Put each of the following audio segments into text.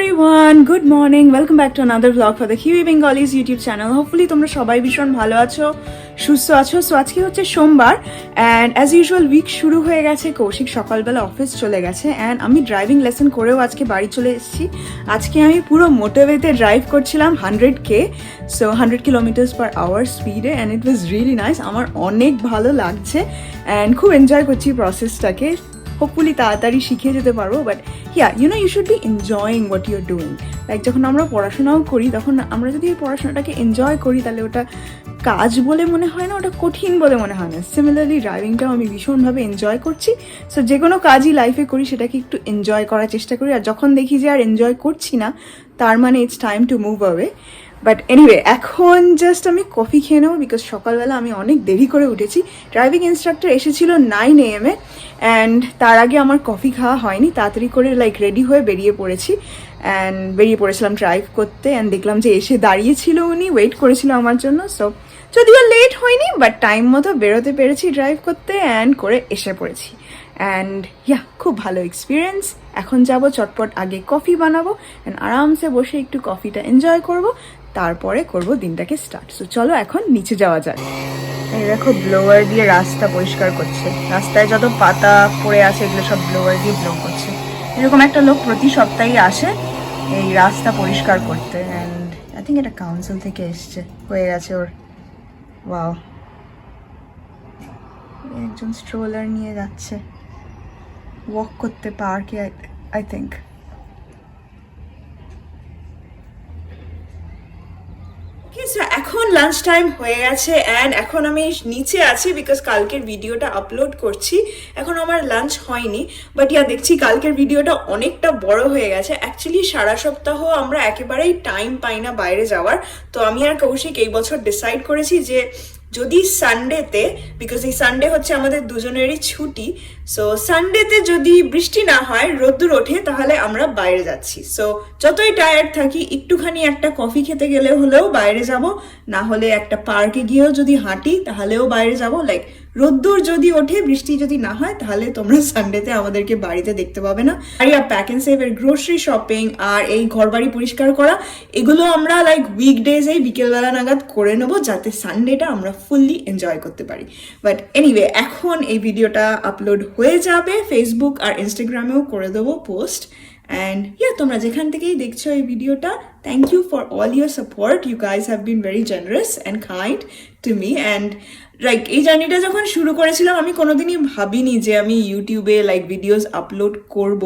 Everyone good morning welcome back to another blog for the Kiwi Bengalis YouTube channel hopefully তোমরা সবাই ভীষণ ভালো আছো, সুস্থ আছো। সো আজকে হচ্ছে সোমবার অ্যান্ড অ্যাজ ইউজুয়াল উইক শুরু হয়ে গেছে। কৌশিক সকালবেলা অফিস চলে গেছে অ্যান্ড আমি ড্রাইভিং লেসন করেও আজকে বাড়ি চলে এসেছি। আজকে আমি পুরো মোটোওয়েতে ড্রাইভ করছিলাম হান্ড্রেড কে so hundred kilometres per hour স্পিডে and it was really nice আমার অনেক ভালো লাগছে অ্যান্ড খুব এনজয় করছি প্রসেসটাকে হোপফুলি তাড়াতাড়ি শিখে যেতে পারব but yeah you know you should be enjoying what you're doing like যখন আমরা পড়াশোনাও করি, তখন আমরা যদি এই পড়াশোনাটাকে এনজয় করি, তাহলে ওটা কাজ বলে মনে হয় না, ওটা কঠিন বলে মনে হয় না। সিমিলারলি ড্রাইভিংটাও আমি ভীষণভাবে এনজয় করছি। সো যে কোনো কাজই লাইফে করি, সেটাকে একটু এনজয় করার চেষ্টা করি। আর যখন দেখি যে আর এনজয় করছি না, তার মানে it's time to move away but anyway এখন জাস্ট আমি কফি খেয়ে নেব বিকজ সকালবেলা আমি অনেক দেরি করে উঠেছি। ড্রাইভিং ইনস্ট্রাক্টর এসেছিল নাইন এ এম এ অ্যান্ড তার আগে আমার কফি খাওয়া হয়নি। তাড়াতাড়ি করে লাইক রেডি হয়ে বেরিয়ে পড়েছি। অ্যান্ড বেরিয়ে পড়েছিলাম ড্রাইভ করতে অ্যান্ড দেখলাম যে এসে দাঁড়িয়েছিল উনি ওয়েট করেছিল আমার জন্য। সো যদিও লেট হয়নি বাট টাইম মতো বেরোতে পেরেছি ড্রাইভ করতে অ্যান্ড করে এসে পড়েছি। অ্যান্ড ইয়া খুব ভালো এক্সপিরিয়েন্স এখন যাব, চটপট আগে কফি বানাবো অ্যান্ড আরামসে বসে একটু কফিটা এনজয় করব। তারপরে করব দিনটাকে স্টার্ট সো চলো এখন নিচে যাওয়া যাক। এই দেখো ব্লোয়ার দিয়ে রাস্তা পরিষ্কার করছে। রাস্তায় যত পাতা পড়ে আছে, এগুলো সব ব্লোয়ার দিয়ে ব্লো করছে। এরকম একটা লোক প্রতি সপ্তাহে আসে এই রাস্তা পরিষ্কার করতে। অ্যান্ড আই থিঙ্ক এটা কাউন্সিল থেকে এসছে। হয়ে গেছে ওর। ওয়াও একজন স্ট্রোলার নিয়ে যাচ্ছে। ওয়াক করতে পার্কে আই থিঙ্ক এখন লাঞ্চ টাইম হয়ে গেছে অ্যান্ড এখন আমি নিচে আছি বিকজ কালকের ভিডিওটা আপলোড করছি। এখন আমার লাঞ্চ হয়নি বাট ইয়া দেখছি কালকের ভিডিওটা অনেকটা বড় হয়ে গেছে। অ্যাকচুয়ালি সারা সপ্তাহ আমরা একেবারেই টাইম পাই না বাইরে যাওয়ার। তো আমি আর কৌশিক এই বছর ডিসাইড করেছি যে যদি সানডেতে বিকজ এই সানডে হচ্ছে আমাদের দুজনেরই ছুটি সো সানডেতে যদি বৃষ্টি না হয়, রোদ্দুর ওঠে, তাহলে আমরা বাইরে যাচ্ছি। সো যতই টায়ার্ড থাকি, একটুখানি একটা কফি খেতে গেলে হলেও বাইরে যাব, না হলে একটা পার্কে গিয়েও যদি হাঁটি, তাহলেও বাইরে যাব লাইক রোদ্দুর যদি ওঠে, বৃষ্টি যদি না হয়, তাহলে তোমরা সানডেতে আমাদেরকে বাড়িতে দেখতে পাবে না। আর ইয়া প্যাক অ্যান্ড সেভের গ্রোসারি শপিং আর এই ঘরবাড়ি পরিষ্কার করা, এগুলো আমরা লাইক উইক উইকডেজেই বিকেলবেলা নাগাদ করে নেব যাতে সানডেটা আমরা ফুললি এনজয় করতে পারি। বাট এনিওয়ে এখন এই ভিডিওটা আপলোড হয়ে যাবে। ফেসবুক আর ইনস্টাগ্রামেও করে দেবো পোস্ট অ্যান্ড ইয়া তোমরা যেখান থেকেই দেখছ এই ভিডিওটা thank you for all your support you guys have been very generous and kind to me and like এই জার্নিটা যখন শুরু করেছিলাম, আমি কোনোদিনই ভাবিনি যে আমি ইউটিউবে লাইক ভিডিওস আপলোড করব।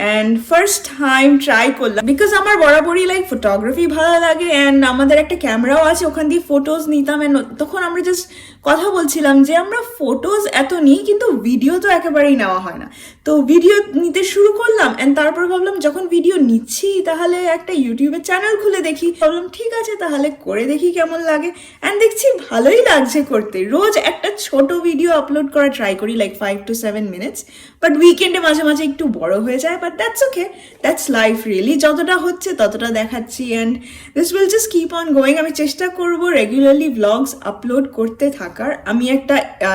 অ্যান্ড ফার্স্ট টাইম ট্রাই করলাম। বিকজ আমার বরাবরই লাইক ফটোগ্রাফি ভালো লাগে অ্যান্ড আমাদের একটা ক্যামেরাও আছে, ওখান দিয়ে ফটোজ নিতাম অ্যান্ড তখন আমরা জাস্ট কথা বলছিলাম যে আমরা ফটোজ এত নিই, কিন্তু ভিডিও তো একেবারেই নেওয়া হয় না। তো ভিডিও নিতে শুরু করলাম অ্যান্ড তারপর ভাবলাম যখন ভিডিও নিচ্ছি, তাহলে একটা ইউটিউবের চ্যানেল খুলে দেখি। ভাবলাম, ঠিক আছে, তাহলে করে দেখি কেমন লাগে। অ্যান্ড দেখছি ভালোই লাগছে করতে। রোজ একটা ছোট ভিডিও আপলোড করা ট্রাই করি like five to seven minutes but উইকেন্ডে মাঝে মাঝে একটু বড় হয়ে যায় but that's okay that's life really যতটা হচ্ছে ততটা দেখাচ্ছি and this will just keep on going আমি চেষ্টা করব রেগুলারলি ভ্লগস আপলোড করতে থাকার। আমি একটা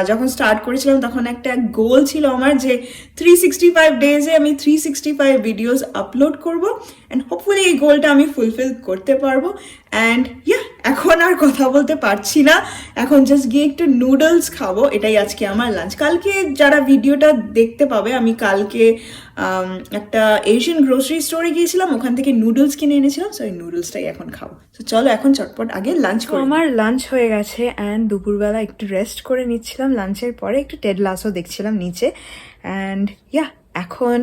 যখন স্টার্ট করেছিলাম তখন একটা গোল ছিল আমার যে থ্রি সিক্সটি ফাইভ ডেজে আমি three sixty five videos upload করব অ্যান্ড হোপফুলি এই গোলটা আমি ফুলফিল করতে পারব। অ্যান্ড ইয়া এখন আর কথা বলতে পারছি না। এখন জাস্ট গিয়ে একটু নুডলস খাব এটাই আজকে আমার লাঞ্চ কালকে যারা ভিডিওটা দেখতে পাবে আমি কালকে একটা এশিয়ান গ্রোসারি স্টোরে গিয়েছিলাম ওখান থেকে নুডলস কিনে এনেছিলাম সো এই নুডলসটাই এখন খাব। তো চলো এখন চটপট আগে লাঞ্চ করো আমার লাঞ্চ হয়ে গেছে অ্যান্ড দুপুরবেলা একটু রেস্ট করে নিচ্ছিলাম। লাঞ্চের পরে একটু টেড লাসও দেখছিলাম নিচে। অ্যান্ড ইয়া এখন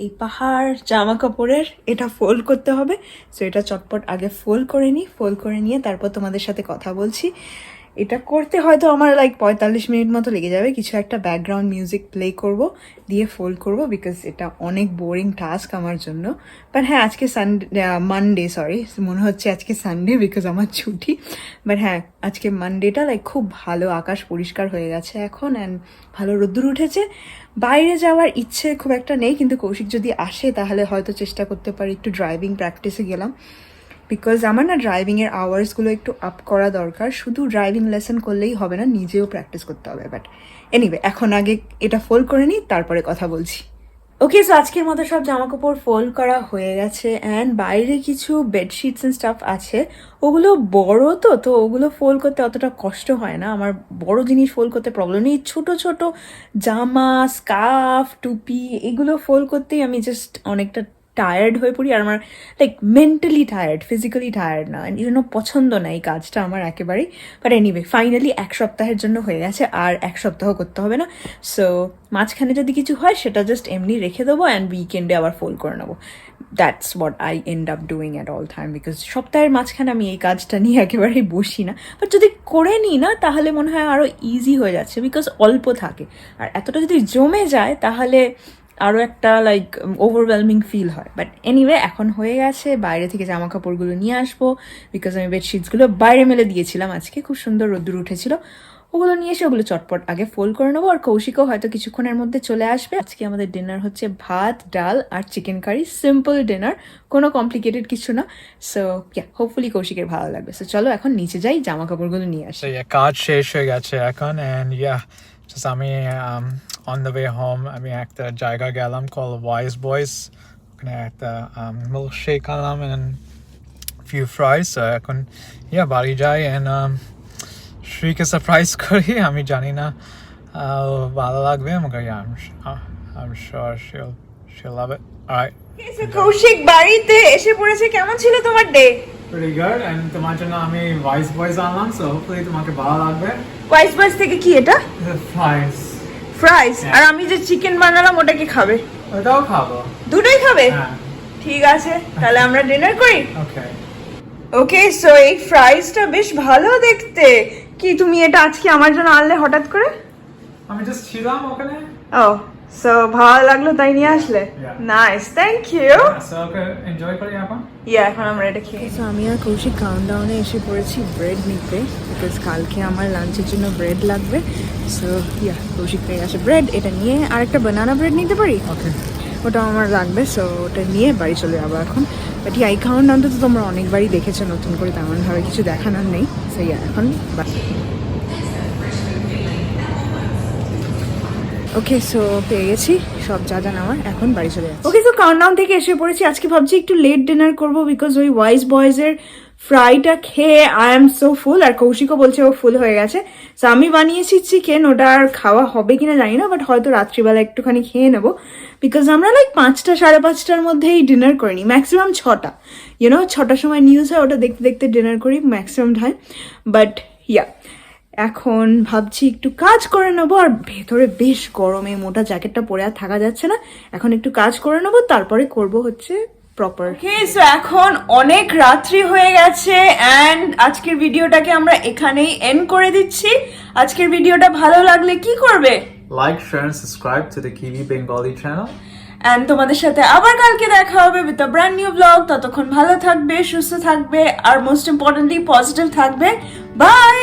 এই পাহাড় জামা কাপড়ের এটা ফোল্ড করতে হবে। সো এটা চটপট আগে ফোল্ড করে নিই। ফোল্ড করে নিয়ে তারপর তোমাদের সাথে কথা বলছি। এটা করতে হয়তো আমার লাইক পঁয়তাল্লিশ মিনিট মতো লেগে যাবে। কিছু একটা ব্যাকগ্রাউন্ড মিউজিক প্লে করব, দিয়ে ফোল্ড করব বিকজ এটা অনেক বোরিং টাস্ক আমার জন্য। বাট হ্যাঁ আজকে সানডে মানডে সরি মনে হচ্ছে আজকে সানডে বিকজ আমার ছুটি। বাট হ্যাঁ আজকে মানডেটা লাইক খুব ভালো, আকাশ পরিষ্কার হয়ে গেছে এখন অ্যান্ড ভালো রোদ্দুর উঠেছে। বাইরে যাওয়ার ইচ্ছে খুব একটা নেই, কিন্তু কৌশিক যদি আসে, তাহলে হয়তো চেষ্টা করতে পারি, একটু ড্রাইভিং প্র্যাকটিসে গেলাম। বিকজ আমার না ড্রাইভিংয়ের আওয়ার্সগুলো একটু আপ করা দরকার, শুধু ড্রাইভিং লেসন করলেই হবে না, নিজেও প্র্যাকটিস করতে হবে বাট এনিওয়ে এখন আগে এটা ফোল্ড করে নিই, তারপরে কথা বলছি। ওকে সো আজকের মতো সব জামা কাপড় ফোল্ড করা হয়ে গেছে অ্যান্ড বাইরে কিছু বেডশিটস অ্যান্ড স্টাফ আছে। ওগুলো বড় তো তো ওগুলো ফোল্ড করতে অতটা কষ্ট হয় না। আমার বড় জিনিস ফোল্ড করতে প্রবলেম নেই। ছোট ছোট জামা স্কার্ফ টুপি, এগুলো ফোল্ড করতেই আমি জাস্ট অনেকটা টায়ার্ড হয়ে পড়ি আর আমার like mentally tired physically tired না এই জন্য পছন্দ না এই কাজটা আমার একেবারেই। বাট এনিওয়ে ফাইনালি এক সপ্তাহের জন্য হয়ে গেছে, আর এক সপ্তাহ করতে হবে না। সো মাঝখানে যদি কিছু হয়, সেটা জাস্ট এমনি রেখে দেবো অ্যান্ড উইকেন্ডে আবার ফোল করে নেব। That's what I end up doing at all time because সপ্তাহের মাঝখানে আমি এই কাজটা নিয়ে একেবারেই বসি না। বাট যদি করে নিই না, তাহলে মনে হয় আরও ইজি হয়ে যাচ্ছে বিকজ অল্প থাকে। আর এতটা যদি জমে যায়, তাহলে আরও একটা লাইক ওভারওয়েলমিং ফিল হয়। বাট এনিওয়ে এখন হয়ে গেছে বাইরে থেকে জামা কাপড়গুলো নিয়ে আসব বিকজ আমি বেডশিটসগুলো বাইরে মেলে দিয়েছিলাম আজকে খুব সুন্দর রোদ্দুর উঠেছিল। ওগুলো নিয়ে এসে ওগুলো চটপট আগে ফোল্ড করে নেব আর কৌশিকও হয়তো কিছুক্ষণের মধ্যে চলে আসবে। আজকে আমাদের ডিনার হচ্ছে ভাত ডাল আর চিকেন কারি সিম্পল ডিনার কোনো কমপ্লিকেটেড কিছু না। সো ইয়া হোপফুলি কৌশিকের ভালো লাগবে। সো চলো এখন নিচে যাই জামা কাপড়গুলো নিয়ে আসি। কাজ শেষ হয়ে গেছে এখন just আমি um, on the way home আমি একটা জায়গা গেলাম called Wise Boys ওখানে একটা um, milkshake খেলাম and few fries so এখন yeah বাড়ি যাই and um, শ্রীকে সারপ্রাইজ করি আমি জানি না uh, ভালো লাগবে আমাকে yeah I'm, uh, sure she'll she'll love it alright Kaushik বাড়িতে এসে পড়েছে কেমন ছিল তোমার ডে pretty good and তোমার জন্য আমি Wise Boys আনলাম so hopefully তোমাকে ভালো লাগবে ওয়াইস বয়েস থেকে কি এটা fries ফ্রাইস আর আমি যে চিকেন বানালাম ওটা কি খাবে? ওটাও খাব। দুটোই খাবে? হ্যাঁ। ঠিক আছে তাহলে আমরা ডিনার করি। ওকে। ওকে সো এই ফ্রাইসটা বেশ ভালো দেখতে। কি তুমি এটা আজকে আমার জন্য আনলে হঠাৎ করে? আমি জাস্ট ছিলাম ওখানে। ও সো ভালো লাগল তাই নিয়ে আসলে? Nice thank you so enjoy করি এখন? ইয়া এখন আমরা এটা খেয়ে সো আমি আর কৌশিক কাউন্টডাউনে এসে পড়েছি ব্রেড নিতে বিকজ কালকে আমার লাঞ্চের জন্য ব্রেড লাগবে। সো ইয়া কৌশিক পেয়ে আসে। ব্রেড এটা নিয়ে আর একটা বানানা ব্রেড নিতে পারি? ওকে ওটা আমার লাগবে সো ওটা নিয়ে বাড়ি চলে যাব এখন। বাট এই কাউন্টডাউন তো তোমরা অনেকবারই দেখেছ নতুন করে তেমনভাবে কিছু দেখানোর নেই। সো ইয়া এখন ওকে সো পেয়ে গেছি। সব যা যা নেওয়ার এখন বাড়ি চলে যাচ্ছি। ওকে সো কাউন্টডাউন থেকে এসে পড়েছি। আজকে ভাবছি একটু লেট ডিনার করব বিকজ ওই ওয়াইস বয়েজের ফ্রাইটা খেয়ে আই এম সো ফুল আর কৌশিকও বলছে ও ফুল হয়ে গেছে। সো আমি বানিয়েছি চিকেন ওটা আর খাওয়া হবে কিনা জানি না বাট হয়তো রাত্রিবেলা একটুখানি খেয়ে নেব। বিকজ আমরা লাইক পাঁচটা, সাড়ে পাঁচটার মধ্যেই ডিনার করিনি ম্যাক্সিমাম ছটা। ইউনো ছটার সময় নিউজ হয়, ওটা দেখতে দেখতে ডিনার করি ম্যাক্সিমাম টাইম বাট ইয়া এখন ভাবছি একটু কাজ করে নেব আর ভেতরে বেশ গরমে মোটা জ্যাকেটটা পরে আর থাকা যাচ্ছে না। এখন একটু কাজ করে নেব তারপরে করব হচ্ছে প্রপার সো এখন অনেক রাত্রি হয়ে গেছে অ্যান্ড আজকের ভিডিওটাকে আমরা এখানেই এন্ড করে দিচ্ছি। আজকের ভিডিওটা ভালো লাগলে কি করবে? Like share and subscribe to the Kiwi Bengali channel and তোমাদের সাথে আবার কালকে দেখা হবে with a brand new blog ততক্ষণ ভালো থাকবে সুস্থ থাকবে আর মোস্ট ইম্পর্টেন্টলি পজিটিভ থাকবে। বাই